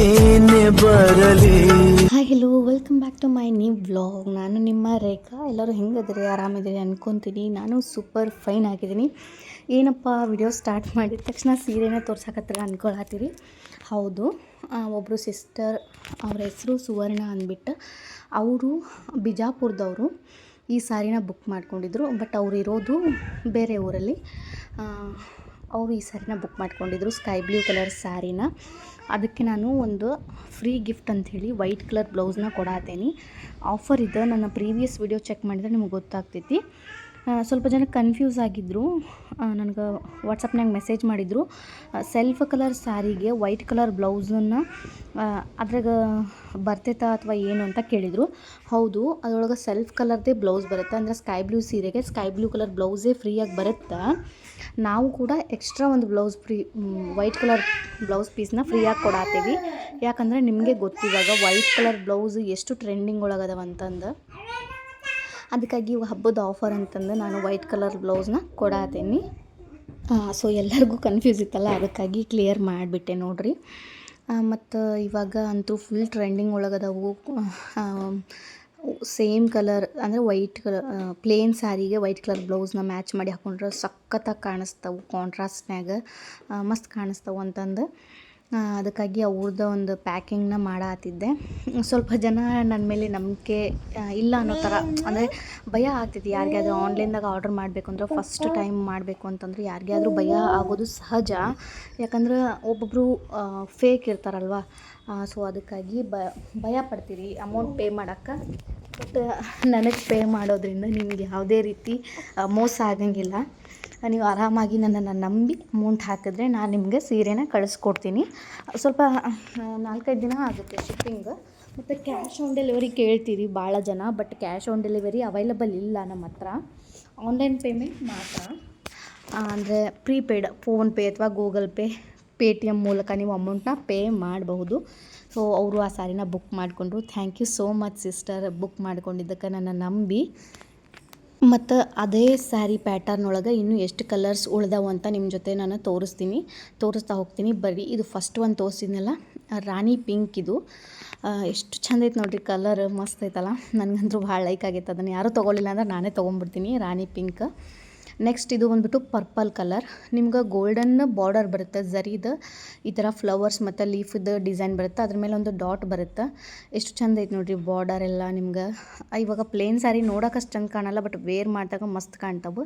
ಏನೇ ಬರಲಿ. Hi hello welcome back to my new vlog ನಾನು ನಿಮ್ಮ ರೇಖಾ. ಎಲ್ಲರೂ ಹೆಂಗದಿರಿ ಆರಾಮಿದ್ದೀರಿ ಅನ್ಕೊತೀನಿ. ನಾನು ಸೂಪರ್ ಫೈನ್ ಆಗಿದ್ದೀನಿ. ಏನಪ್ಪ ವಿಡಿಯೋ ಸ್ಟಾರ್ಟ್ ಮಾಡಿದ ತಕ್ಷಣ ಸೀರೆನೇ ತೋರ್ಸಕ್ಕತ್ತಿರ ಅನ್ಕೊಳತ್ತೀರಿ? ಹೌದು ಒಬ್ಬರು ಸಿಸ್ಟರ್ ಅವ್ರ ಹೆಸರು ಸುವರ್ಣ ಅಂದ್ಬಿಟ್ಟು ಅವರು ಬಿಜಾಪುರದವರು. ಈ ಸಾರಿನ ಬುಕ್ ಮಾಡ್ಕೊಂಡಿದ್ರು. ಬಟ್ ಅವರು ಇರೋದು ಬೇರೆ ಊರಲ್ಲಿ. ಅವರು ಈ ಸಾರಿನ ಬುಕ್ ಮಾಡ್ಕೊಂಡಿದ್ರು ಸ್ಕೈ ಬ್ಲೂ ಕಲರ್ ಸ್ಯಾರಿನ ಅದಕ್ಕೆ ನಾನು ಒಂದು ಫ್ರೀ ಗಿಫ್ಟ್ ಅಂಥೇಳಿ ವೈಟ್ ಕಲರ್ ಬ್ಲೌಸ್ನ ಕೊಡಾತೇನಿ. ಆಫರ್ ಇದೆ, ನನ್ನ ಪ್ರೀವಿಯಸ್ ವಿಡಿಯೋ ಚೆಕ್ ಮಾಡಿದ್ರೆ ನಿಮಗೆ ಗೊತ್ತಾಗ್ತೈತಿ. ಸ್ವಲ್ಪ ಜನ ಕನ್ಫ್ಯೂಸ್ ಆಗಿದ್ದರು ನನಗೆ ವಾಟ್ಸಪ್ನಾಗ ಮೆಸೇಜ್ ಮಾಡಿದರು. ಸೆಲ್ಫ್ ಕಲರ್ ಸ್ಯಾರಿಗೆ ವೈಟ್ ಕಲರ್ ಬ್ಲೌಸನ್ನು ಅದ್ರಾಗ ಬರ್ತೈತಾ ಅಥವಾ ಏನು ಅಂತ ಕೇಳಿದರು. ಹೌದು, ಅದರೊಳಗೆ ಸೆಲ್ಫ್ ಕಲರ್ದೇ ಬ್ಲೌಸ್ ಬರುತ್ತೆ. ಅಂದರೆ ಸ್ಕೈ ಬ್ಲೂ ಸೀರೆಗೆ ಸ್ಕೈ ಬ್ಲೂ ಕಲರ್ ಬ್ಲೌಸೇ ಫ್ರೀಯಾಗಿ ಬರುತ್ತೆ? ನಾವು ಕೂಡ ಎಕ್ಸ್ಟ್ರಾ ಒಂದು blouse free white colour blouse ಪೀಸ್ನ ಫ್ರೀಯಾಗಿ ಕೊಡಾತೀವಿ. ಯಾಕಂದರೆ ನಿಮಗೆ ಗೊತ್ತಿವಾಗ ವೈಟ್ ಕಲರ್ ಬ್ಲೌಸ್ ಎಷ್ಟು ಟ್ರೆಂಡಿಂಗ್ ಒಳಗದವ ಅಂತಂದು. ಅದಕ್ಕಾಗಿ ಹಬ್ಬದ ಆಫರ್ ಅಂತಂದು ನಾನು ವೈಟ್ ಕಲರ್ ಬ್ಲೌಸ್ನ ಕೊಡಾತೀನಿ. ಸೊ ಎಲ್ಲರಿಗೂ ಕನ್ಫ್ಯೂಸ್ ಇತ್ತಲ್ಲ, ಅದಕ್ಕಾಗಿ ಕ್ಲಿಯರ್ ಮಾಡಿಬಿಟ್ಟೆ ನೋಡಿರಿ. ಮತ್ತು ಇವಾಗ ಅಂತೂ ಫುಲ್ ಟ್ರೆಂಡಿಂಗ್ ಒಳಗದವು. ಸೇಮ್ ಕಲರ್, ಅಂದರೆ ವೈಟ್ ಕಲರ್ ಪ್ಲೇನ್ ಸ್ಯಾರಿಗೆ ವೈಟ್ ಕಲರ್ ಬ್ಲೌಸ್ನ ಮ್ಯಾಚ್ ಮಾಡಿ ಹಾಕೊಂಡ್ರೆ ಸಖತ್ತಾಗಿ ಕಾಣಿಸ್ತವೆ ಕಾಂಟ್ರಾಸ್ಟ್ನಾಗ ಮಸ್ತ್ ಕಾಣಿಸ್ತವೆ ಅಂತಂದು. ಅದಕ್ಕಾಗಿ ಅವ್ರದ್ದು ಒಂದು ಪ್ಯಾಕಿಂಗ್ನ ಮಾಡಾತಿದ್ದೆ. ಸ್ವಲ್ಪ ಜನ ನನ್ನ ಮೇಲೆ ನಂಬಿಕೆ ಇಲ್ಲ ಅನ್ನೋ ಥರ ಅಂದರೆ ಭಯ ಆಗ್ತೈತಿ ಯಾರಿಗಾದ್ರೂ ಆನ್ಲೈನ್ದಾಗ ಆರ್ಡರ್ ಮಾಡಬೇಕು ಅಂದ್ರೆ ಫಸ್ಟ್ ಟೈಮ್ ಮಾಡಬೇಕು ಅಂತಂದ್ರೆ ಯಾರಿಗಾದ್ರೂ ಭಯ ಆಗೋದು ಸಹಜ. ಯಾಕಂದ್ರೆ ಒಬ್ಬೊಬ್ಬರು ಫೇಕ್ ಇರ್ತಾರಲ್ವ ಸೊ ಅದಕ್ಕಾಗಿ ಬ, ಭಯ ಪಡ್ತೀರಿ. ಅಮೌಂಟ್ ಪೇ ಮಾಡೋಕ್ಕೆ. ಬಟ್ ನನಗೆ ಪೇ ಮಾಡೋದ್ರಿಂದ ನಿಮಗೆ ಯಾವುದೇ ರೀತಿ ಮೋಸ ಆಗಂಗಿಲ್ಲ. ನೀವು ಆರಾಮಾಗಿ ನನ್ನನ್ನು ನಂಬಿ ಅಮೌಂಟ್ ಹಾಕಿದ್ರೆ ನಾನು ನಿಮಗೆ ಸೀರೆನ ಕಳಿಸ್ಕೊಡ್ತೀನಿ. ಸ್ವಲ್ಪ ನಾಲ್ಕೈದು ದಿನ ಆಗುತ್ತೆ ಶಿಪ್ಪಿಂಗ್ ಮತ್ತು ಕ್ಯಾಶ್ ಆನ್ ಡೆಲಿವರಿ ಕೇಳ್ತೀರಿ ಭಾಳ ಜನ but cash on delivery available ಇಲ್ಲ ನಮ್ಮ ಹತ್ರ. ಆನ್ಲೈನ್ ಪೇಮೆಂಟ್ ಮಾತ್ರ. ಅಂದರೆ ಪ್ರೀಪೇಯ್ಡ್ ಫೋನ್ಪೇ ಅಥವಾ Google Pay Paytm ಮೂಲಕ ನೀವು ಅಮೌಂಟ್ನ ಪೇ ಮಾಡಬಹುದು. ಸೊ ಅವರು ಆ ಸಾರಿನ ಬುಕ್ ಮಾಡಿಕೊಂಡ್ರು. Thank you so much sister book ಮಾಡ್ಕೊಂಡಿದ್ದಕ್ಕೆ ನನ್ನ ನಂಬಿ. ಮತ್ತು ಅದೇ ಸ್ಯಾರಿ ಪ್ಯಾಟರ್ನ್ ಒಳಗೆ ಇನ್ನೂ ಎಷ್ಟು ಕಲರ್ಸ್ ಉಳ್ದಾವು ಅಂತ ನಿಮ್ಮ ಜೊತೆ ನಾನು ತೋರಿಸ್ತೀನಿ. ತೋರಿಸ್ತಾ ಹೋಗ್ತೀನಿ. ಬರ್ರಿ ಇದು ಫಸ್ಟ್ ಒಂದು ತೋರಿಸಿದ್ನಲ್ಲ, ರಾಣಿ ಪಿಂಕ್ ಇದು. ಎಷ್ಟು ಚಂದ ಐತೆ ನೋಡಿರಿ ಕಲರ್ ಮಸ್ತ್ ಐತಲ್ಲ. ನನಗಂತೂ ಭಾಳ ಲೈಕ್ ಆಗೈತೆ. ಅದನ್ನು ಯಾರೂ ತೊಗೊಳ್ಳಿಲ್ಲ ಅಂದ್ರೆ ನಾನೇ ತೊಗೊಂಬಿಡ್ತೀನಿ ರಾಣಿ ಪಿಂಕ್ ನೆಕ್ಸ್ಟ್ ಇದು ಬಂದ್ಬಿಟ್ಟು ಪರ್ಪಲ್ ಕಲರ್ ನಿಮ್ಗೆ ಗೋಲ್ಡನ್ ಬಾರ್ಡರ್ ಬರುತ್ತೆ ಝರಿದ ಈ ಥರ ಫ್ಲವರ್ಸ್ ಮತ್ತು ಲೀಫ್ದು ಡಿಸೈನ್ ಬರುತ್ತೆ. ಅದ್ರ ಮೇಲೆ ಒಂದು ಡಾಟ್ ಬರುತ್ತೆ. ಎಷ್ಟು ಚಂದ ಐತೆ ನೋಡಿರಿ ಬಾರ್ಡರ್ ಎಲ್ಲ ನಿಮ್ಗೆ. ಇವಾಗ ಪ್ಲೇನ್ ಸ್ಯಾರಿ ನೋಡೋಕೆ ಅಷ್ಟು ಚಂದ ಕಾಣಲ್ಲ ಬಟ್ ವೇರ್ ಮಾಡಿದಾಗ ಮಸ್ತ್ ಕಾಣ್ತಾವೆ.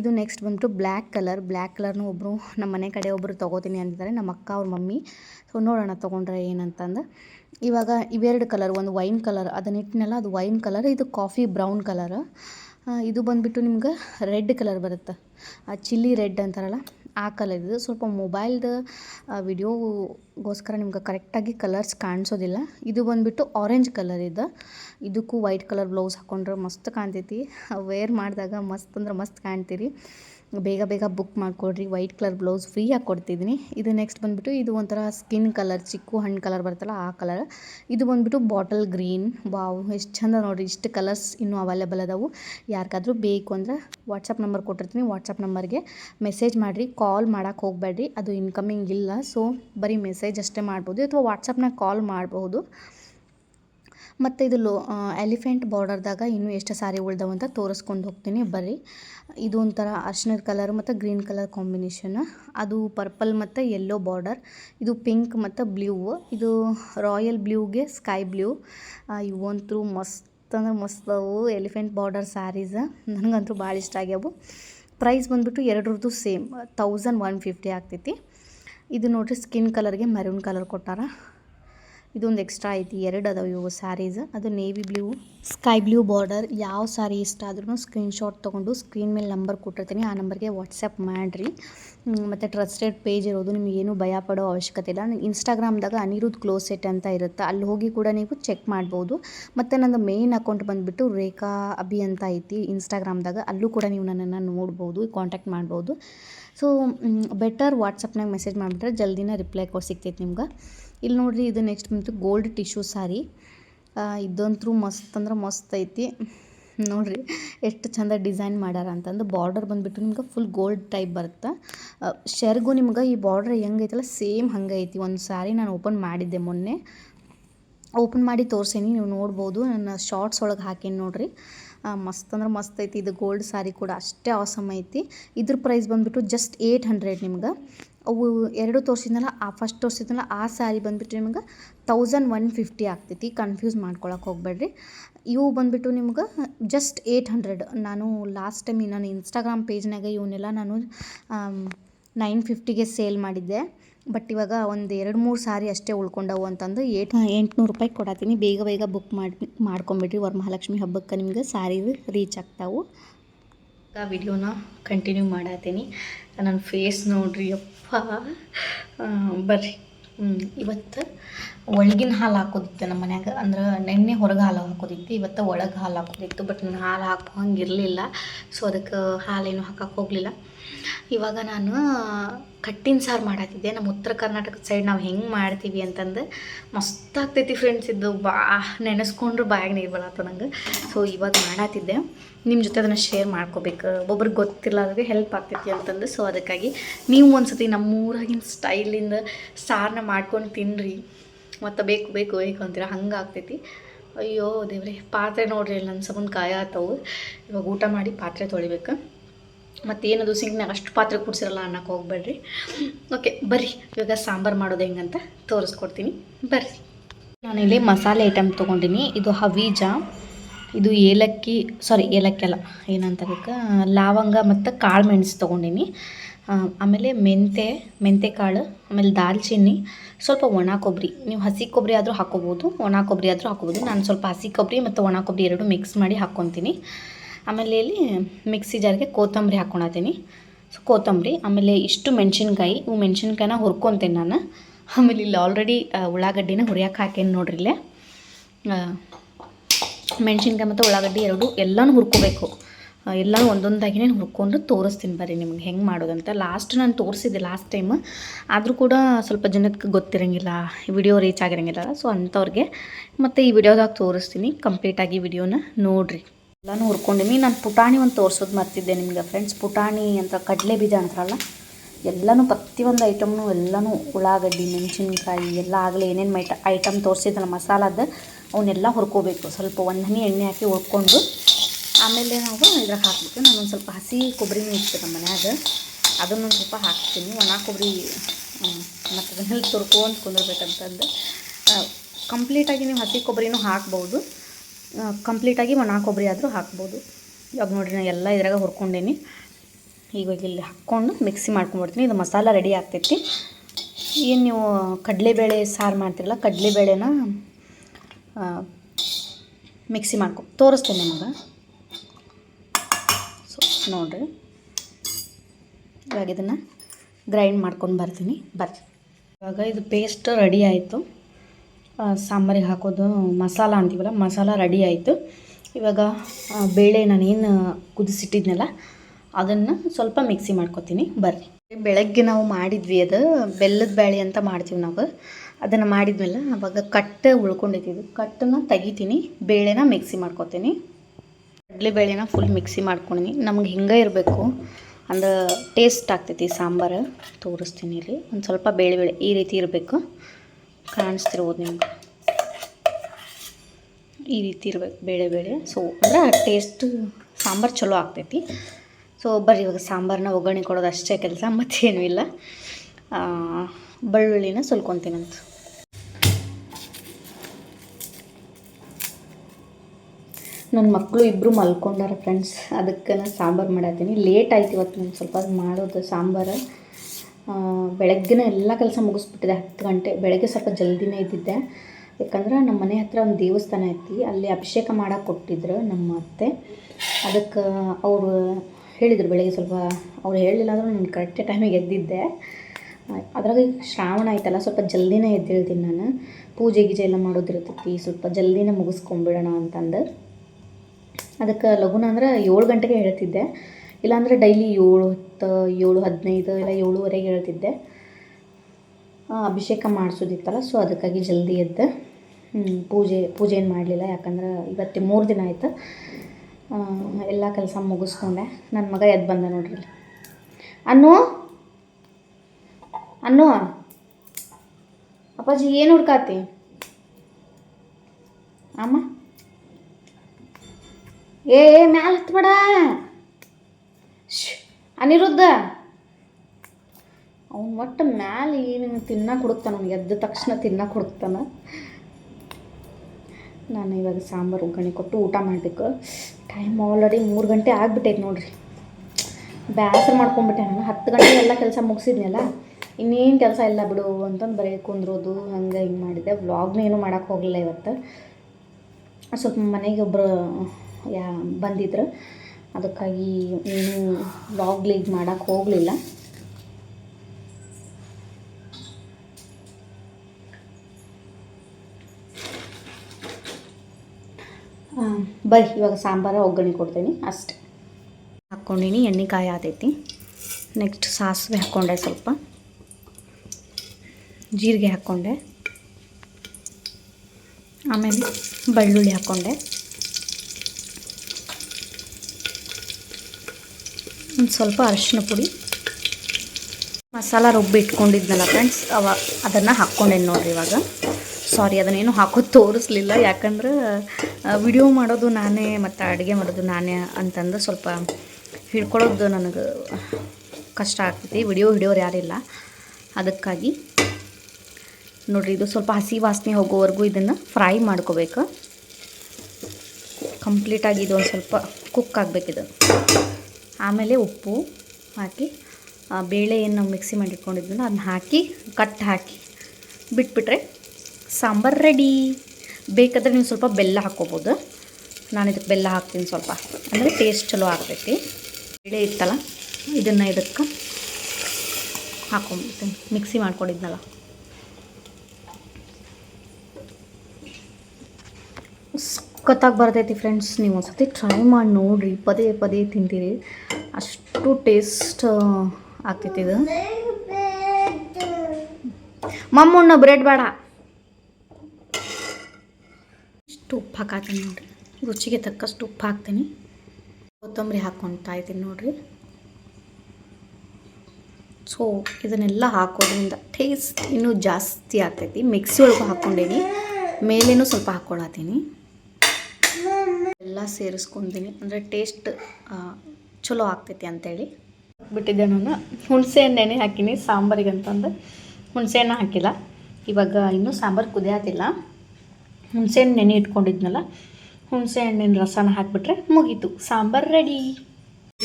ಇದು ನೆಕ್ಸ್ಟ್ ಬಂದುಬಿಟ್ಟು ಬ್ಲ್ಯಾಕ್ ಕಲರ್ ಬ್ಲ್ಯಾಕ್ ಕಲರ್ನು ಒಬ್ಬರು ನಮ್ಮ ಮನೆ ಕಡೆ ಒಬ್ಬರು ತೊಗೋತೀನಿ ಅಂತಿದ್ದಾರೆ ನಮ್ಮ ಅಕ್ಕ ಅವ್ರ ಮಮ್ಮಿ. ಸೊ ನೋಡೋಣ ತೊಗೊಂಡ್ರೆ ಏನಂತಂದು. ಇವಾಗ ಇವೆರಡು ಕಲರ್ ಒಂದು ವೈನ್ ಕಲರ್ ಅದನ್ನಿಟ್ಟಿನಲ್ಲ ಅದು ವೈನ್ ಕಲರ್ ಇದು ಕಾಫಿ ಬ್ರೌನ್ ಕಲರ್ ಇದು ಬಂದುಬಿಟ್ಟು ನಿಮ್ಗೆ ರೆಡ್ ಕಲರ್ ಬರುತ್ತೆ. ಆ, ಚಿಲ್ಲಿ ರೆಡ್ ಅಂತಾರಲ್ಲ, ಆ ಕಲರ್ ಇದು. ಸ್ವಲ್ಪ ಮೊಬೈಲ್ದು ವಿಡಿಯೋಗೋಸ್ಕರ ನಿಮ್ಗೆ ಕರೆಕ್ಟಾಗಿ ಕಲರ್ಸ್ ಕಾಣಿಸೋದಿಲ್ಲ. ಇದು ಬಂದುಬಿಟ್ಟು ಆರೆಂಜ್ ಕಲರ್ ಇದೆ. ಇದಕ್ಕೂ ವೈಟ್ ಕಲರ್ ಬ್ಲೌಸ್ ಹಾಕೊಂಡ್ರೆ ಮಸ್ತ್ ಕಾಣ್ತೈತಿ. ವೇರ್ ಮಾಡಿದಾಗ ಮಸ್ತ್ ಅಂದ್ರೆ ಮಸ್ತ್ ಕಾಣ್ತೀರಿ. ಬೇಗ ಬೇಗ ಬುಕ್ ಮಾಡಿಕೊಡ್ರಿ. ವೈಟ್ ಕಲರ್ ಬ್ಲೌಸ್ ಫ್ರೀಯಾಗಿ ಕೊಡ್ತಿದ್ದೀನಿ ಇದು ನೆಕ್ಸ್ಟ್ ಬಂದುಬಿಟ್ಟು ಇದು ಒಂಥರ ಸ್ಕಿನ್ ಕಲರ್ ಚಿಕ್ಕು ಹಣ್ಣು ಕಲರ್ ಬರುತ್ತಲ್ಲ ಆ ಕಲರ್ ಇದು ಬಂದುಬಿಟ್ಟು ಬಾಟಲ್ ಗ್ರೀನ್ ಬಾವು ಎಷ್ಟು ಚಂದ ನೋಡಿರಿ. ಇಷ್ಟು ಕಲರ್ಸ್ ಇನ್ನೂ ಅವೈಲೇಬಲ್ ಅದಾವು. ಯಾರಿಗಾದ್ರೂ ಬೇಕು ಅಂದರೆ ವಾಟ್ಸಪ್ ನಂಬರ್ ಕೊಟ್ಟಿರ್ತೀನಿ. ವಾಟ್ಸಪ್ ನಂಬರ್ಗೆ ಮೆಸೇಜ್ ಮಾಡಿರಿ. ಕಾಲ್ ಮಾಡೋಕ್ಕೆ ಹೋಗಬೇಡ್ರಿ. ಅದು ಇನ್ಕಮಿಂಗ್ ಇಲ್ಲ. ಸೊ ಬರೀ ಮೆಸೇಜ್ ಅಷ್ಟೇ ಮಾಡ್ಬೋದು. ಅಥವಾ ವಾಟ್ಸಪ್ನಾಗ ಕಾಲ್ ಮಾಡಬಹುದು ಮತ್ತು ಇದು ಲೋ ಎಲಿಫೆಂಟ್ ಬಾರ್ಡರ್ದಾಗ ಇನ್ನೂ ಎಷ್ಟು ಸಾರಿ ಉಳ್ದವು ಅಂತ ತೋರಿಸ್ಕೊಂಡು ಹೋಗ್ತೀನಿ, ಬರ್ರಿ. ಇದು ಒಂಥರ ಅರ್ಶಿನದ ಕಲರ್ ಮತ್ತು ಗ್ರೀನ್ ಕಲರ್ ಕಾಂಬಿನೇಷನ್. ಅದು ಪರ್ಪಲ್ ಮತ್ತು ಯೆಲ್ಲೋ ಬಾರ್ಡರ್, ಇದು ಪಿಂಕ್ ಮತ್ತು ಬ್ಲೂ. ಇದು ರಾಯಲ್ ಬ್ಲೂಗೆ ಸ್ಕೈ ಬ್ಲೂ. ಇವಂತೂ ಮಸ್ತ್ ಅಂದ್ರೆ ಮಸ್ತ್ ಅವು ಎಲಿಫೆಂಟ್ ಬಾರ್ಡರ್ ಸ್ಯಾರೀಸ್ ನನಗಂತೂ ಭಾಳ ಇಷ್ಟ ಆಗ್ಯಾವು. ಪ್ರೈಸ್ ಬಂದುಬಿಟ್ಟು ಎರಡರದ್ದು ಸೇಮ್, ತೌಸಂಡ್ ಒನ್ ಫಿಫ್ಟಿ ಆಗ್ತೈತಿ. ಇದು ನೋಡಿರಿ ಸ್ಕಿನ್ ಕಲರ್ಗೆ ಮೆರೂನ್ ಕಲರ್ ಕೊಟ್ಟಾರ. ಇದೊಂದು ಎಕ್ಸ್ಟ್ರಾ ಐತಿ, ಎರಡು ಅದಾವೆ ಇವು ಸ್ಯಾರೀಸ್ ಅದು navy blue sky blue border ಯಾವ ಸ್ಯಾರಿ ಇಷ್ಟ ಆದ್ರೂ ಸ್ಕ್ರೀನ್ಶಾಟ್ ತೊಗೊಂಡು ಸ್ಕ್ರೀನ್ ಮೇಲೆ ನಂಬರ್ ಕೊಟ್ಟಿರ್ತೀನಿ. ಆ ನಂಬರ್ಗೆ ವಾಟ್ಸಪ್ ಮಾಡಿರಿ. ಮತ್ತು ಟ್ರಸ್ಟೆಡ್ ಪೇಜ್ ಇರೋದು, ನಿಮಗೆ ಏನು ಭಯ ಪಡೋ ಅವಶ್ಯಕತೆ ಇಲ್ಲ. ಇನ್ಸ್ಟಾಗ್ರಾಮ್ದಾಗ ಅನಿರುದ್ ಕ್ಲೋಸೆಟ್ ಅಂತ ಇರುತ್ತೆ ಅಲ್ಲಿ ಹೋಗಿ ಕೂಡ ನೀವು ಚೆಕ್ ಮಾಡ್ಬೋದು. ಮತ್ತು ನನ್ನ ಮೇನ್ ಅಕೌಂಟ್ ಬಂದುಬಿಟ್ಟು ರೇಖಾ ಅಭಿ ಅಂತ ಐತಿ ಇನ್ಸ್ಟಾಗ್ರಾಮ್ದಾಗ ಅಲ್ಲೂ ಕೂಡ ನೀವು ನನ್ನನ್ನು ನೋಡ್ಬೋದು ಕಾಂಟ್ಯಾಕ್ಟ್ ಮಾಡ್ಬೋದು. ಸೊ ಬೆಟರ್ ವಾಟ್ಸಪ್ನಾಗ ಮೆಸೇಜ್ ಮಾಡಿಬಿಟ್ರೆ ಜಲ್ದಿನ ರಿಪ್ಲೈ ಕೊಟ್ಟು ಸಿಗ್ತೈತೆ ನಿಮ್ಗೆ. ಇಲ್ಲಿ ನೋಡಿರಿ ಇದು ನೆಕ್ಸ್ಟ್ ಬಂತು ಗೋಲ್ಡ್ ಟಿಶ್ಯೂ ಸಾರಿ ಇದಂತೂ ಮಸ್ತ್ ಅಂದ್ರೆ ಮಸ್ತ್ ಐತಿ. ನೋಡಿರಿ ಎಷ್ಟು ಚಂದ ಡಿಸೈನ್ ಮಾಡ್ಯಾರ ಅಂತಂದು ಬಾರ್ಡರ್ ಬಂದುಬಿಟ್ಟು ನಿಮ್ಗೆ ಫುಲ್ ಗೋಲ್ಡ್ ಟೈಪ್ ಬರುತ್ತೆ. ಶೆರ್ಗು ನಿಮ್ಗೆ ಈ ಬಾರ್ಡರ್ ಹೆಂಗೈತಲ್ಲ ಸೇಮ್ ಹಂಗೆ ಐತಿ. ಒಂದು ಸಾರಿ ನಾನು ಓಪನ್ ಮಾಡಿದ್ದೆ ಮೊನ್ನೆ. ಓಪನ್ ಮಾಡಿ ತೋರ್ಸೀನಿ, ನೀವು ನೋಡ್ಬೋದು. ನನ್ನ ಶಾರ್ಟ್ಸ್ ಒಳಗೆ ಹಾಕೀನಿ ನೋಡ್ರಿ. ಮಸ್ತ್ ಅಂದ್ರೆ ಮಸ್ತ್ ಐತಿ. ಇದು ಗೋಲ್ಡ್ ಸಾರಿ ಕೂಡ ಅಷ್ಟೇ ಆಸಮ್ ಐತಿ. ಇದ್ರ ಪ್ರೈಸ್ ಬಂದುಬಿಟ್ಟು ಜಸ್ಟ್ ಏಯ್ಟ್ ಹಂಡ್ರೆಡ್ ನಿಮ್ಗೆ. ಅವು ಎರಡು ತೋರಿಸಿದ್ನಲ್ಲ, ಆ ಫಸ್ಟ್ ತೋರಿಸಿದ್ನಲ್ಲ, ಆ ಸ್ಯಾರಿ ಬಂದುಬಿಟ್ಟು ನಿಮ್ಗೆ ತೌಸಂಡ್ ಒನ್ ಫಿಫ್ಟಿ ಆಗ್ತೈತಿ. ಕನ್ಫ್ಯೂಸ್ ಮಾಡ್ಕೊಳಕ್ಕೆ ಹೋಗ್ಬೇಡ್ರಿ. ಇವು ಬಂದುಬಿಟ್ಟು ನಿಮ್ಗೆ ಜಸ್ಟ್ ಏಯ್ಟ್ ಹಂಡ್ರೆಡ್ ನಾನು ಲಾಸ್ಟ್ ಟೈಮ್ ನಾನು ಇನ್ಸ್ಟಾಗ್ರಾಮ್ ಪೇಜ್ನಾಗ ಇವನ್ನೆಲ್ಲ ನಾನು ನೈನ್ ಫಿಫ್ಟಿಗೆ ಸೇಲ್ ಮಾಡಿದ್ದೆ. ಬಟ್ ಇವಾಗ ಒಂದು ಎರಡು ಮೂರು ಸಾರಿ ಅಷ್ಟೇ ಉಳ್ಕೊಂಡವು ಅಂತಂದು ಏಟ್ ಎಂಟುನೂರು ರೂಪಾಯಿ ಕೊಡತ್ತೀನಿ. ಬೇಗ ಬೇಗ ಬುಕ್ ಮಾಡಿ ಮಾಡ್ಕೊಂಬಿಡ್ರಿ. ವರಮಹಾಲಕ್ಷ್ಮಿ ಹಬ್ಬಕ್ಕೆ ನಿಮ್ಗೆ ಸಾರಿ ರೀಚ್ ಆಗ್ತಾವು. ಆ ವಿಡಿಯೋನ ಕಂಟಿನ್ಯೂ ಮಾಡತ್ತೀನಿ. ನನ್ನ ಫೇಸ್ ನೋಡ್ರಿ ಅಪ್ಪ ಬರ್ರಿ. ಇವತ್ತು ಒಳಗಿನ ಹಾಲು ಹಾಕೋದಿತ್ತು ನಮ್ಮ ಮನ್ಯಾಗ. ಅಂದ್ರೆ ನೆನ್ನೆ ಹೊರಗೆ ಹಾಲು ಹಾಕೋದಿತ್ತು, ಇವತ್ತು ಒಳಗೆ ಹಾಲು ಹಾಕೋದಿತ್ತು ಬಟ್ ನಾನು ಹಾಲು ಹಾಕೋ ಹಂಗೆ ಇರಲಿಲ್ಲ. ಸೊ ಅದಕ್ಕೆ ಹಾಲೇನು ಹಾಕಕ್ಕೆ ಹೋಗಲಿಲ್ಲ. ಇವಾಗ ನಾನು ಕಟ್ಟಿನ ಸಾರು ಮಾಡತ್ತಿದ್ದೆ ನಮ್ಮ ಉತ್ತರ ಕರ್ನಾಟಕದ ಸೈಡ್ ನಾವು ಹೆಂಗೆ ಮಾಡ್ತೀವಿ ಅಂತಂದು ಮಸ್ತ್ ಆಗ್ತೈತಿ ಫ್ರೆಂಡ್ಸ್ ಇದು ಬಾ, ನೆನೆಸ್ಕೊಂಡ್ರು ಬಾಯಾಗ ನೀರು ಬರತ್ತ ನಂಗೆ. ಸೊ ಇವಾಗ ಮಾಡತ್ತಿದ್ದೆ ನಿಮ್ಮ ಜೊತೆ ಅದನ್ನು ಶೇರ್ ಮಾಡ್ಕೋಬೇಕು. ಒಬ್ಬೊಬ್ರಿಗೆ ಗೊತ್ತಿರಲಾರ್ದೆ ಹೆಲ್ಪ್ ಆಗ್ತೈತಿ ಅಂತಂದು. ಸೊ ಅದಕ್ಕಾಗಿ ನೀವು ಒಂದ್ಸತಿ ನಮ್ಮ ಊರಾಗಿನ ಸ್ಟೈಲಿಂದ ಸಾರನ್ನ ಮಾಡ್ಕೊಂಡು ತಿನ್ನಿರಿ ಮತ್ತು ಬೇಕು ಬೇಕು ಬೇಕು ಅಂತೀರ? ಹಂಗೆ ಆಗ್ತೈತಿ. ಅಯ್ಯೋ ದೇವ್ರಿ, ಪಾತ್ರೆ ನೋಡ್ರಿ ನನ್ನ ಸಂಬಂಧ ಕಾಯ ಆತವು ಇವಾಗ ಊಟ ಮಾಡಿ ಪಾತ್ರೆ ತೊಳಿಬೇಕು. ಮತ್ತೇನದು ಸಿಂಕ್ನಾಗ ಅಷ್ಟು ಪಾತ್ರೆ ಕುಡ್ಸಿರಲ್ಲ ಅನ್ನಕ್ಕೆ ಹೋಗ್ಬೇಡ್ರಿ. ಓಕೆ ಬರ್ರಿ. ಇವಾಗ ಸಾಂಬಾರು ಮಾಡೋದು ಹೆಂಗಂತ ತೋರಿಸ್ಕೊಡ್ತೀನಿ. ಬರ್ರಿ. ನಾನಿಲ್ಲಿ ಮಸಾಲೆ ಐಟಮ್ ತೊಗೊಂಡಿನಿ. ಇದು ಹವೀಜ, ಇದು ಏಲಕ್ಕಿ ಸಾರಿ ಏಲಕ್ಕಿ ಅಲ್ಲ, ಏನಂತ ಅದಕ್ಕೆ, ಲವಂಗ ಮತ್ತು ಕಾಳು ಮೆಣಸು ತೊಗೊಂಡಿನಿ. ಆಮೇಲೆ ಮೆಂತೆ ಮೆಂತೆ ಕಾಳು, ಆಮೇಲೆ ದಾಲ್ಚಿನ್ನಿ, ಸ್ವಲ್ಪ ಒಣ ಕೊಬ್ಬರಿ ನೀವು ಹಸಿ ಕೊಬ್ಬರಿ ಆದರೂ ಹಾಕೋಬೋದು, ಒಣ ಕೊಬ್ಬರಿ ಆದರೂ ಹಾಕೋಬೋದು. ನಾನು ಸ್ವಲ್ಪ ಹಸಿ ಕೊಬ್ಬರಿ ಮತ್ತು ಒಣ ಕೊಬ್ಬರಿ ಎರಡು ಮಿಕ್ಸ್ ಮಾಡಿ ಹಾಕ್ಕೊತೀನಿ ಆಮೇಲೆ ಇಲ್ಲಿ ಮಿಕ್ಸಿ ಜಾರಿಗೆ ಕೊತ್ತಂಬರಿ ಹಾಕ್ಕೊಳತೀನಿ ಸೊ, ಕೊತ್ತಂಬರಿ, ಆಮೇಲೆ ಇಷ್ಟು ಮೆಣಸಿನ್ಕಾಯಿ, ಇವು ಮೆಣಸಿನ್ಕಾಯಿನ ಹುರ್ಕೊತೀನಿ ನಾನು. ಆಮೇಲೆ ಇಲ್ಲಿ ಆಲ್ರೆಡಿ ಉಳ್ಳಾಗಡ್ಡಿನ ಹುರಿಯಕ್ಕೆ ಹಾಕೇನು ನೋಡ್ರಿ ಇಲ್ಲೇ. ಮೆಣಸಿನ್ಕಾಯಿ ಮತ್ತು ಉಳ್ಳಾಗಡ್ಡಿ ಎರಡು ಎಲ್ಲನೂ ಹುರ್ಕೋಬೇಕು. ಎಲ್ಲನೂ ಒಂದೊಂದಾಗಿನೇ ಹುರ್ಕೊಂಡು ತೋರಿಸ್ತೀನಿ ಬರ್ರಿ ನಿಮ್ಗೆ ಹೆಂಗೆ ಮಾಡೋದಂತ. ಲಾಸ್ಟ್ ನಾನು ತೋರಿಸಿದ್ದೆ ಲಾಸ್ಟ್ ಟೈಮ್ ಆದರೂ ಕೂಡ ಸ್ವಲ್ಪ ಜನಕ್ಕೆ ಗೊತ್ತಿರಂಗಿಲ್ಲ ವಿಡಿಯೋ ರೀಚ್ ಆಗಿರಂಗಿಲ್ಲ. ಸೊ ಅಂಥವ್ರಿಗೆ ಮತ್ತು ಈ ವಿಡಿಯೋದಾಗ ತೋರಿಸ್ತೀನಿ ಕಂಪ್ಲೀಟಾಗಿ ವಿಡಿಯೋನ ನೋಡಿರಿ. ಎಲ್ಲನೂ ಹುರ್ಕೊಂಡಿನಿ ನಾನು ಪುಟಾಣಿ ಒಂದು ತೋರಿಸೋದು ಮರ್ತಿದ್ದೆ ನಿಮಗೆ ಫ್ರೆಂಡ್ಸ್ ಪುಟಾಣಿ ಅಂತ ಕಡಲೆ ಬೀಜ ಅಂತಾರಲ್ಲ, ಎಲ್ಲನೂ ಪ್ರತಿಯೊಂದು ಐಟಮ್ನು ಎಲ್ಲನೂ ಉಳ್ಳಾಗಡ್ಡಿ, ಮೆಣಸಿನ್ಕಾಯಿ, ಎಲ್ಲ ಆಗಲೇ ಏನೇನು ಮೈಟ ಐಟಮ್ ತೋರಿಸಿದ್ದಲ್ಲ ಮಸಾಲದ್ದು ಅವನ್ನೆಲ್ಲ ಹುರ್ಕೋಬೇಕು. ಸ್ವಲ್ಪ ಒಂದು ಎಣ್ಣೆ ಹಾಕಿ ಹುರ್ಕೊಂಡು, ಆಮೇಲೆ ನಾವು ಇದ್ರಾಗ ಹಾಕ್ಬೇಕು ನಾನು ಒಂದು ಸ್ವಲ್ಪ ಹಸಿ ಕೊಬ್ಬರಿನೂ ಇತ್ತು ನಮ್ಮ ಮನ್ಯಾಗ, ಅದನ್ನೊಂದು ಸ್ವಲ್ಪ ಹಾಕ್ತೀನಿ. ಒಣ ಕೊಬ್ಬರಿ ಮತ್ತು ಅದನ್ನೆಲ್ಲ ತುರ್ಕೊಂತ ಕುಂದಿರ್ಬೇಕಂತಂದು. ಕಂಪ್ಲೀಟಾಗಿ ನೀವು ಹಸಿ ಕೊಬ್ಬರಿನೂ ಹಾಕ್ಬೋದು. ಕಂಪ್ಲೀಟಾಗಿ ಒಣ ಕೊಬ್ಬರಿ ಆದರೂ ಹಾಕ್ಬೋದು. ಇವಾಗ ನೋಡಿರಿ ನಾನು ಎಲ್ಲ ಇದ್ರಾಗ ಹುರ್ಕೊಂಡೇನಿ. ಈಗ ಇಲ್ಲಿ ಹಾಕ್ಕೊಂಡು ಮಿಕ್ಸಿ ಮಾಡ್ಕೊಂಡ್ಬಿಡ್ತೀನಿ. ಇದು ಮಸಾಲ ರೆಡಿ ಆಗ್ತೈತಿ. ಏನು ನೀವು ಕಡಲೆಬೇಳೆ ಸಾರು ಮಾಡ್ತಿರಲ್ಲ, ಕಡಲೆಬೇಳೆನ ಮಿಕ್ಸಿ ಮಾಡ್ಕೊ, ತೋರಿಸ್ತೇನೆ ನಿಮಗೆ. ಸೊ ನೋಡಿರಿ. ಇವಾಗ ಇದನ್ನು ಗ್ರೈಂಡ್ ಮಾಡ್ಕೊಂಡು ಬರ್ತೀನಿ. ಬರ್ತೀನಿ ಇವಾಗ ಇದು ಪೇಸ್ಟ್ ರೆಡಿ ಆಯಿತು. ಸಾಂಬಾರಿಗೆ ಹಾಕೋದು, ಮಸಾಲ ಅಂತೀವಲ್ಲ, ಮಸಾಲ ರೆಡಿ ಆಯಿತು. ಇವಾಗ ಬೇಳೆ ನಾನೇನು ಕುದಿಸಿಟ್ಟಿದ್ನಲ್ಲ, ಅದನ್ನು ಸ್ವಲ್ಪ ಮಿಕ್ಸಿ ಮಾಡ್ಕೊತೀನಿ. ಬರ್ರಿ. ಬೆಳಗ್ಗೆ ನಾವು ಮಾಡಿದ್ವಿ ಅದು, ಬೆಲ್ಲದ ಬೇಳೆ ಅಂತ ಮಾಡ್ತೀವಿ ನಾವು. ಅದನ್ನು ಮಾಡಿದ್ಮೇಲೆ ಅವಾಗ ಕಟ್ಟು ಉಳ್ಕೊಂಡಿದ್ದೀವಿ ಕಟ್ಟನ್ನ ತೆಗಿತೀನಿ, ಬೇಳೆನ ಮಿಕ್ಸಿ ಮಾಡ್ಕೊತೀನಿ. ಕಡಲೆ ಬೇಳೆನ ಫುಲ್ ಮಿಕ್ಸಿ ಮಾಡ್ಕೊಂಡಿನಿ ನಮ್ಗೆ ಹಿಂಗೆ ಇರಬೇಕು. ಅಂದ್ರೆ ಟೇಸ್ಟ್ ಆಗ್ತೈತಿ ಸಾಂಬಾರು. ತೋರಿಸ್ತೀನಿ ಇಲ್ಲಿ. ಒಂದು ಸ್ವಲ್ಪ ಬೇಳೆ ಬೇಳೆ ಈ ರೀತಿ ಇರಬೇಕು. ಕಾಣಿಸ್ತಿರ್ಬೋದು ನಿಮ್ಗೆ. ಈ ರೀತಿ ಇರ್ಬೇಕು ಬೇಳೆ ಬೇಳೆ. ಸೊ ಅಂದ್ರೆ ಟೇಸ್ಟ್ ಸಾಂಬಾರು ಚಲೋ ಆಗ್ತೈತಿ. ಸೊ ಬರ್ರಿ ಇವಾಗ ಸಾಂಬಾರನ್ನ ಒಗ್ಗರಣೆ ಕೊಡೋದು ಅಷ್ಟೇ ಕೆಲಸ, ಮತ್ತೇನೂ ಇಲ್ಲ. ಬೆಳ್ಳುಳ್ಳಿನ ಸುಲ್ಕೊತೀನಂತ ನನ್ನ ಮಕ್ಕಳು ಇಬ್ಬರು ಮಲ್ಕೊಂಡಾರ ಫ್ರೆಂಡ್ಸ್ ಅದಕ್ಕೆ ನಾನು ಸಾಂಬಾರು ಮಾಡತ್ತೀನಿ ಲೇಟ್ ಆಯ್ತು ಇವತ್ತು ನಾನು ಸ್ವಲ್ಪ ಮಾಡೋದು, ಸಾಂಬಾರು. ಬೆಳಗ್ಗೆನೇ ಎಲ್ಲ ಕೆಲಸ ಮುಗಿಸ್ಬಿಟ್ಟಿದೆ, ಹತ್ತು ಗಂಟೆ. ಬೆಳಗ್ಗೆ ಸ್ವಲ್ಪ ಜಲ್ದಿನೇ ಇದ್ದಿದ್ದೆ ಯಾಕಂದ್ರೆ ನಮ್ಮ ಮನೆ ಹತ್ರ ಒಂದು ದೇವಸ್ಥಾನ ಐತಿ, ಅಲ್ಲಿ ಅಭಿಷೇಕ ಮಾಡಕ್ಕೆ ಕೊಟ್ಟಿದ್ರು ನಮ್ಮ ಅತ್ತೆ. ಅದಕ್ಕೆ ಅವರು ಹೇಳಿದರು ಬೆಳಗ್ಗೆ ಸ್ವಲ್ಪ, ಅವ್ರು ಹೇಳಲಿಲ್ಲ ಅಂದ್ರೆ ನಾನು ಕರೆಕ್ಟ್ ಟೈಮಿಗೆ ಎದ್ದಿದ್ದೆ. ಅದ್ರಾಗ ಶ್ರಾವಣ ಆಯ್ತಲ್ಲ ಸ್ವಲ್ಪ ಜಲ್ದಿನೇ ಎದ್ದೇಳ್ತೀನಿ ನಾನು. ಪೂಜೆ ಗೀಜೆ ಎಲ್ಲ ಮಾಡೋದಿರ್ತೈತಿ, ಸ್ವಲ್ಪ ಜಲ್ದಿನೇ ಮುಗಿಸ್ಕೊಂಬಿಡೋಣ ಅಂತಂದು. ಅದಕ್ಕೆ ಲಘುನ ಅಂದ್ರೆ ಏಳು ಗಂಟೆಗೆ ಹೇಳ್ತಿದ್ದೆ. ಇಲ್ಲಾಂದರೆ ಡೈಲಿ ಏಳು ಹೊತ್ತು, ಏಳು ಹದಿನೈದು ಇಲ್ಲ ಏಳುವರೆಗೆ ಹೇಳ್ತಿದ್ದೆ. ಅಭಿಷೇಕ ಮಾಡಿಸೋದಿತ್ತಲ್ಲ ಸೊ ಅದಕ್ಕಾಗಿ ಜಲ್ದಿ ಎದ್ದು ಪೂಜೆ ಪೂಜೆ ಏನು ಮಾಡಲಿಲ್ಲ, ಯಾಕಂದ್ರೆ ಇವತ್ತು ಮೂರು ದಿನ ಆಯ್ತು. ಎಲ್ಲ ಕೆಲಸ ಮುಗಿಸ್ಕೊಂಡೆ. ನನ್ನ ಮಗ ಎದ್ದು ಬಂದ ನೋಡ್ರಿ. ಅನ್ನು? ಅನ್ನು? ಅಪ್ಪಾಜಿ, ಏನು ಹುಡ್ಕಾತಿ? ಅಮ್ಮ? ಏ ಮ್ಯಾಲ ಹತ್ಬೇಡ ಅನಿರುದ್ಧ. ಅವ್ನು ಒಟ್ಟು ಮ್ಯಾಲೆ ಏನು ತಿನ್ನಕ್ಕೆ ಹುಡುಕ್ತಾನ ಅವ್ನು ಎದ್ದ ತಕ್ಷಣ ತಿನ್ನಕ್ಕೆ ಹುಡುಕ್ತಾನ ನಾನು ಇವಾಗ ಸಾಂಬಾರು, ಒಗ್ಗರಣೆ ಕೊಟ್ಟು ಊಟ ಮಾಡಬೇಕು. ಟೈಮ್ ಆಲ್ರೆಡಿ ಮೂರು ಗಂಟೆ ಆಗ್ಬಿಟ್ಟೈತೆ ನೋಡ್ರಿ. ಬೇಸರ ಮಾಡ್ಕೊಂಬಿಟ್ಟೆ ನಾನು. ಹತ್ತು ಗಂಟೆ ಎಲ್ಲ ಕೆಲಸ ಮುಗಿಸಿದ್ನಲ್ಲ? ಇನ್ನೇನು ಕೆಲಸ ಇಲ್ಲ ಬಿಡು ಅಂತಂದು ಬರೀ ಕುಂದ್ರೋದು, ಹಂಗೆ ಹಿಂಗೆ ಮಾಡಿದ್ದೆ ವ್ಲಾಗ್ನ ಏನು ಮಾಡೋಕ್ಕೆ ಹೋಗಲಿಲ್ಲ ಇವತ್ತು. ಸ್ವಲ್ಪ ಮನೆಗೆ ಒಬ್ಬರು ಯಾ ಬಂದಿದ್ರು. ಅದಕ್ಕಾಗಿ ಏನು ವ್ಲಾಗ್ ಲೀಗ್ ಮಾಡೋಕ್ಕೆ ಹೋಗಲಿಲ್ಲ. ಬರ್ರಿ, ಇವಾಗ ಸಾಂಬಾರು, ಒಗ್ಗರಣೆ ಕೊಡ್ತೀನಿ, ಅಷ್ಟೆ. ಹಾಕ್ಕೊಂಡಿನಿ ಎಣ್ಣೆ ಕಾಯಿ ಆತೈತಿ ನೆಕ್ಸ್ಟ್ ಸಾಸಿವೆ ಹಾಕ್ಕೊಂಡೆ ಸ್ವಲ್ಪ. ಜೀರಿಗೆ ಹಾಕ್ಕೊಂಡೆ ಆಮೇಲೆ ಬೆಳ್ಳುಳ್ಳಿ ಹಾಕ್ಕೊಂಡೆ ಒಂದು ಸ್ವಲ್ಪ ಅರಿಶಿನ ಪುಡಿ. ಮಸಾಲ ರುಬ್ಬಿ ಇಟ್ಕೊಂಡಿದ್ನಲ್ಲ ಫ್ರೆಂಡ್ಸ್ ಅವ ಅದನ್ನು ಹಾಕ್ಕೊಂಡೇನು ನೋಡ್ರಿ ಇವಾಗ. ಸಾರಿ ಅದನ್ನೇನು ಹಾಕೋದು ತೋರಿಸ್ಲಿಲ್ಲ. ಯಾಕಂದ್ರೆ ವಿಡಿಯೋ ಮಾಡೋದು ನಾನೇ ಮತ್ತು ಅಡುಗೆ ಮಾಡೋದು ನಾನೇ ಅಂತಂದು ಸ್ವಲ್ಪ ಹಿಡ್ಕೊಳ್ಳೋದು ನನಗೆ ಕಷ್ಟ ಆಗ್ತೈತಿ. ವಿಡಿಯೋ ಹಿಡಿಯೋರು ಯಾರಿಲ್ಲ ಅದಕ್ಕಾಗಿ ನೋಡಿರಿ, ಇದು ಸ್ವಲ್ಪ ಹಸಿ ವಾಸನೆ ಹೋಗೋವರೆಗೂ ಇದನ್ನು ಫ್ರೈ ಮಾಡ್ಕೋಬೇಕು. ಕಂಪ್ಲೀಟಾಗಿ ಇದು ಒಂದು ಸ್ವಲ್ಪ ಕುಕ್ ಆಗಬೇಕಿದು. ಆಮೇಲೆ ಉಪ್ಪು ಹಾಕಿ ಬೇಳೆಯನ್ನು ನಾವು ಮಿಕ್ಸಿ ಮಾಡಿಟ್ಕೊಂಡಿದ್ವಲ್ಲ ಅದನ್ನ ಹಾಕಿ ಕಟ್ ಹಾಕಿ ಬಿಟ್ಬಿಟ್ರೆ ಸಾಂಬಾರು ರೆಡಿ ಬೇಕಾದರೆ ನೀವು ಸ್ವಲ್ಪ ಬೆಲ್ಲ ಹಾಕ್ಕೋಬೋದು. ನಾನು ಇದಕ್ಕೆ ಬೆಲ್ಲ ಹಾಕ್ತೀನಿ ಸ್ವಲ್ಪ. ಅಂದರೆ ಟೇಸ್ಟ್ ಚಲೋ ಆಗ್ತೈತಿ. ಬೇಳೆ ಇತ್ತಲ್ಲ, ಇದನ್ನು ಇದಕ್ಕೆ ಹಾಕೊಂಡ್ಬಿಡ್ತೀನಿ ಮಿಕ್ಸಿ ಮಾಡ್ಕೊಂಡಿದ್ನಲ್ಲ. ಸಖತ್ತಾಗಿ ಬರ್ತೈತಿ ಫ್ರೆಂಡ್ಸ್ ನೀವು ಒಂದು ಸತಿ ಟ್ರೈ ಮಾಡಿ ನೋಡಿರಿ, ಪದೇ ಪದೇ ತಿಂತೀರಿ. ಅಷ್ಟು ಟೇಸ್ಟ್ ಆಗ್ತೈತಿ ಇದು. ಮಮ್ಮಣ್ಣ ಬ್ರೆಡ್ ಬೇಡ. ಇಷ್ಟು ಉಪ್ಪು ಹಾಕಾತೀನಿ ನೋಡಿರಿ. ರುಚಿಗೆ ತಕ್ಕಷ್ಟು ಉಪ್ಪು ಹಾಕ್ತೀನಿ. ಕೊತ್ತಂಬರಿ ಹಾಕ್ಕೊತಾ ಇದ್ದೀನಿ ನೋಡಿರಿ. ಸೊ ಇದನ್ನೆಲ್ಲ ಹಾಕೋದ್ರಿಂದ ಟೇಸ್ಟ್ ಇನ್ನೂ ಜಾಸ್ತಿ ಆಗ್ತೈತಿ. ಮಿಕ್ಸಿ ಒಳಗೂ ಹಾಕ್ಕೊಂಡೇನಿ. ಮೇಲೇನೂ ಸ್ವಲ್ಪ ಹಾಕ್ಕೊಳತ್ತೀನಿ. ಎಲ್ಲ ಸೇರಿಸ್ಕೊಂತೀನಿ. ಅಂದರೆ ಟೇಸ್ಟ್ ಚಲೋ ಆಗ್ತೈತಿ ಅಂತೇಳಿ. ಬಿಟ್ಟಿದ್ದೆ ನಾನು. ಹುಣಸೆ ನೆನೆ ಹಾಕಿನಿ ಸಾಂಬಾರಿಗೆ ಅಂತಂದು ಹುಣಸೆ ಹಣ್ಣು ಹಾಕಿಲ್ಲ. ಇವಾಗ ಇನ್ನೂ ಸಾಂಬಾರು ಕುದಿಯೋದಿಲ್ಲ ಹುಣಸೆ ಹಣ್ಣು ನೆನೆ ಇಟ್ಕೊಂಡಿದ್ನಲ್ಲ ಹುಣಸೆ ಹಣ್ಣಿನ ರಸನ ಹಾಕಿಬಿಟ್ರೆ ಮುಗೀತು. ಸಾಂಬಾರು ರೆಡಿ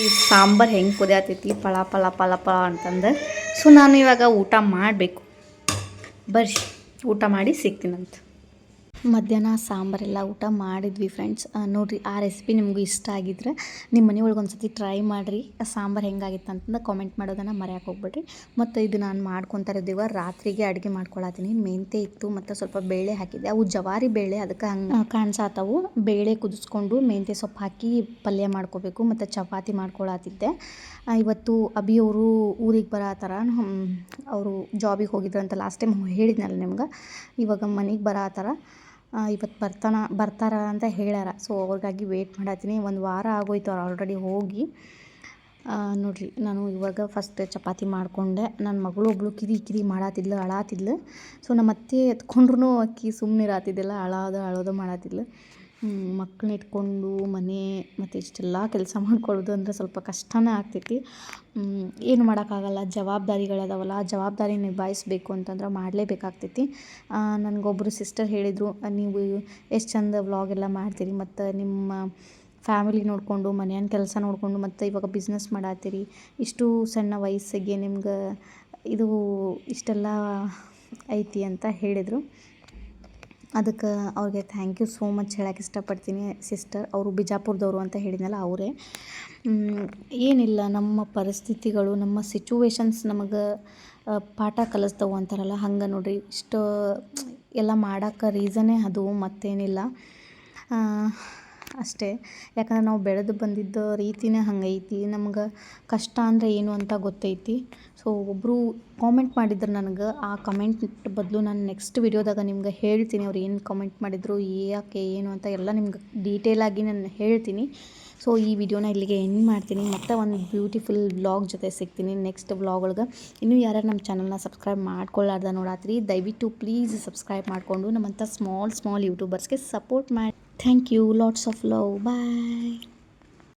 ಈ ಸಾಂಬಾರು ಹೆಂಗೆ ಕುದಿಯತೈತಿ? ಪಳ ಪಳ ಪಳ ಪಳ ಅಂತಂದು ಸೊ ನಾನು ಇವಾಗ ಊಟ ಮಾಡಬೇಕು. ಬರ್ರಿ ಊಟ ಮಾಡಿ ಸಿಗ್ತೀನಂತ. ಮಧ್ಯಾಹ್ನ ಸಾಂಬಾರೆಲ್ಲ ಊಟ ಮಾಡಿದ್ವಿ ಫ್ರೆಂಡ್ಸ್ ನೋಡಿರಿ, ಆ ರೆಸಿಪಿ ನಿಮಗೂ ಇಷ್ಟ ಆಗಿದ್ರೆ ನಿಮ್ಮ ಮನೆಯೊಳಗೆ ಒಂದು ಸತಿ ಟ್ರೈ ಮಾಡಿರಿ ಸಾಂಬಾರು ಹೆಂಗಾಗಿತ್ತು ಅಂತಂದು ಕಾಮೆಂಟ್ ಮಾಡೋದನ್ನು ಮರೆಯೋಕೆ ಹೋಗ್ಬೇಡ್ರಿ. ಮತ್ತು ಇದು ನಾನು ಮಾಡ್ಕೊತಾ ಇದ್ದೀವ ರಾತ್ರಿಗೆ ಅಡುಗೆ ಮಾಡ್ಕೊಳತ್ತೀನಿ. ಮೆಂತೆ ಇತ್ತು, ಮತ್ತು ಸ್ವಲ್ಪ ಬೇಳೆ ಹಾಕಿದ್ದೆ. ಅವು ಜವಾರಿ ಬೇಳೆ, ಅದಕ್ಕೆ ಹಂಗೆ ಕಾಣಿಸಾತವು. ಬೇಳೆ ಕುದಿಸ್ಕೊಂಡು ಮೆಂತೆ ಸೊಪ್ಪು ಹಾಕಿ ಪಲ್ಯ ಮಾಡ್ಕೋಬೇಕು, ಮತ್ತು ಚಪಾತಿ ಮಾಡ್ಕೊಳತ್ತಿದ್ದೆ. ಇವತ್ತು ಅಭಿಯವರು ಊರಿಗೆ ಬರತ್ತಾರ ಅವರು ಜಾಬಿಗೆ ಹೋಗಿದ್ರು ಅಂತ ಲಾಸ್ಟ್ ಟೈಮ್ ಹೇಳಿದ್ನಲ್ಲ ನಿಮ್ಗೆ? ಇವಾಗ ಮನೆಗೆ ಬರತ್ತಾರ ಇವತ್ತು ಬರ್ತಾನ, ಬರ್ತಾರ ಅಂತ ಹೇಳ್ಯಾರ. ಸೊ ಅವ್ರಿಗಾಗಿ ವೇಟ್ ಮಾಡತ್ತೀನಿ ಒಂದು ವಾರ ಆಗೋಯ್ತು ಅವ್ರು ಆಲ್ರೆಡಿ ಹೋಗಿ. ನೋಡಿರಿ, ನಾನು ಇವಾಗ ಫಸ್ಟ್ ಚಪಾತಿ ಮಾಡಿಕೊಂಡೆ. ನನ್ನ ಮಗಳು ಒಬ್ಳು ಕಿರಿ ಕಿರಿ ಮಾಡಾತಿದ್ಲು, ಅಳಾತಿದ್ಲು. ಸೊ ನಮ್ಮ ಅತ್ತೆ ಎತ್ಕೊಂಡ್ರು ಅಕ್ಕಿ ಸುಮ್ಮನೆ ಇರಾತಿದ್ದಿಲ್ಲ ಅಳೋದು ಅಳೋದು ಮಾಡತ್ತಿದ್ಲು ಮಕ್ಕಳನ್ನ ಇಟ್ಕೊಂಡು ಮನೆ ಮತ್ತು ಇಷ್ಟೆಲ್ಲ ಕೆಲಸ ಮಾಡ್ಕೊಳ್ಳೋದು ಅಂದರೆ ಸ್ವಲ್ಪ ಕಷ್ಟನೇ ಆಗ್ತೈತಿ. ಏನು ಮಾಡೋಕ್ಕಾಗಲ್ಲ, ಜವಾಬ್ದಾರಿಗಳದಾವಲ್ಲ, ಆ ಜವಾಬ್ದಾರಿ ನಿಭಾಯಿಸ್ಬೇಕು ಅಂತಂದ್ರೆ ಮಾಡಲೇಬೇಕಾಗ್ತೈತಿ. ನನಗೊಬ್ಬರು ಸಿಸ್ಟರ್ ಹೇಳಿದರು, ನೀವು ಎಷ್ಟು ಚಂದ ವ್ಲಾಗ್ ಎಲ್ಲ ಮಾಡ್ತೀರಿ, ಮತ್ತು ನಿಮ್ಮ ಫ್ಯಾಮಿಲಿ ನೋಡಿಕೊಂಡು ಮನೆಯನ್ನ ಕೆಲಸ ನೋಡಿಕೊಂಡು, ಮತ್ತು ಇವಾಗ ಬಿಸ್ನೆಸ್ ಮಾಡತ್ತೀರಿ ಇಷ್ಟು ಸಣ್ಣ ವಯಸ್ಸಿಗೆ ನಿಮ್ಗೆ ಇದು ಇಷ್ಟೆಲ್ಲ ಐತಿ ಅಂತ ಹೇಳಿದರು. ಅದಕ್ಕೆ ಅವ್ರಿಗೆ ಥ್ಯಾಂಕ್ ಯು ಸೋ ಮಚ್ ಹೇಳಕ್ಕೆ ಇಷ್ಟಪಡ್ತೀನಿ ಸಿಸ್ಟರ್ ಅವರು ಬಿಜಾಪುರದವರು ಅಂತ ಹೇಳಿದ್ನಲ್ಲ ಅವರೇ. ಏನಿಲ್ಲ, ನಮ್ಮ ಪರಿಸ್ಥಿತಿಗಳು, ನಮ್ಮ ಸಿಚುವೇಶನ್ಸ್ ನಮಗೆ ಪಾಠ ಕಲಿಸ್ತವು ಅಂತಾರಲ್ಲ, ಹಂಗೆ ನೋಡಿರಿ. ಇಷ್ಟು, ಎಲ್ಲ ಮಾಡೋಕ್ಕೆ ರೀಸನ್ನೇ ಅದು ಮತ್ತೇನಿಲ್ಲ. ಅಷ್ಟೇ. ಯಾಕಂದ್ರೆ ನಾವು ಬೆಳೆದು ಬಂದಿದ್ದ ರೀತಿನೇ ಹಂಗೈತಿ. ನಮ್ಗೆ ಕಷ್ಟ ಅಂದರೆ ಏನು ಅಂತ ಗೊತ್ತೈತಿ. ಸೊ ಒಬ್ಬರು ಕಾಮೆಂಟ್ ಮಾಡಿದ್ರು ನನಗೆ. ಆ ಕಮೆಂಟ್ ಬದಲು ನಾನು ನೆಕ್ಸ್ಟ್ ವಿಡಿಯೋದಾಗ ನಿಮ್ಗೆ ಹೇಳ್ತೀನಿ. ಅವ್ರು ಏನು ಕಾಮೆಂಟ್ ಮಾಡಿದ್ರು, ಯಾಕೆ, ಏನು ಅಂತ ಎಲ್ಲ ನಿಮ್ಗೆ ಡೀಟೇಲಾಗಿ ನಾನು ಹೇಳ್ತೀನಿ. ಸೊ ಈ ವಿಡಿಯೋನ ಇಲ್ಲಿಗೆ ಎಂಡ್ ಮಾಡ್ತೀನಿ. ಮತ್ತು ಒಂದು ಬ್ಯೂಟಿಫುಲ್ ವ್ಲಾಗ್ ಜೊತೆ ಸಿಗ್ತೀನಿ ನೆಕ್ಸ್ಟ್ ವ್ಲಾಗ್ ಒಳಗೆ. ಇನ್ನೂ ಯಾರ್ಯಾರು ನಮ್ಮ ಚಾನಲ್ನ ಸಬ್ಸ್ಕ್ರೈಬ್ ಮಾಡ್ಕೊಳ್ಳಾರ್ದ ನೋಡಾತ್ರಿ. ದಯವಿಟ್ಟು ಪ್ಲೀಸ್ ಸಬ್ಸ್ಕ್ರೈಬ್ ಮಾಡಿಕೊಂಡು ನಮ್ಮಂಥ ಸ್ಮಾಲ್ ಸ್ಮಾಲ್ ಯೂಟ್ಯೂಬರ್ಸ್ಗೆ ಸಪೋರ್ಟ್ ಮಾಡಿ. Thank you. Lots of love. Bye.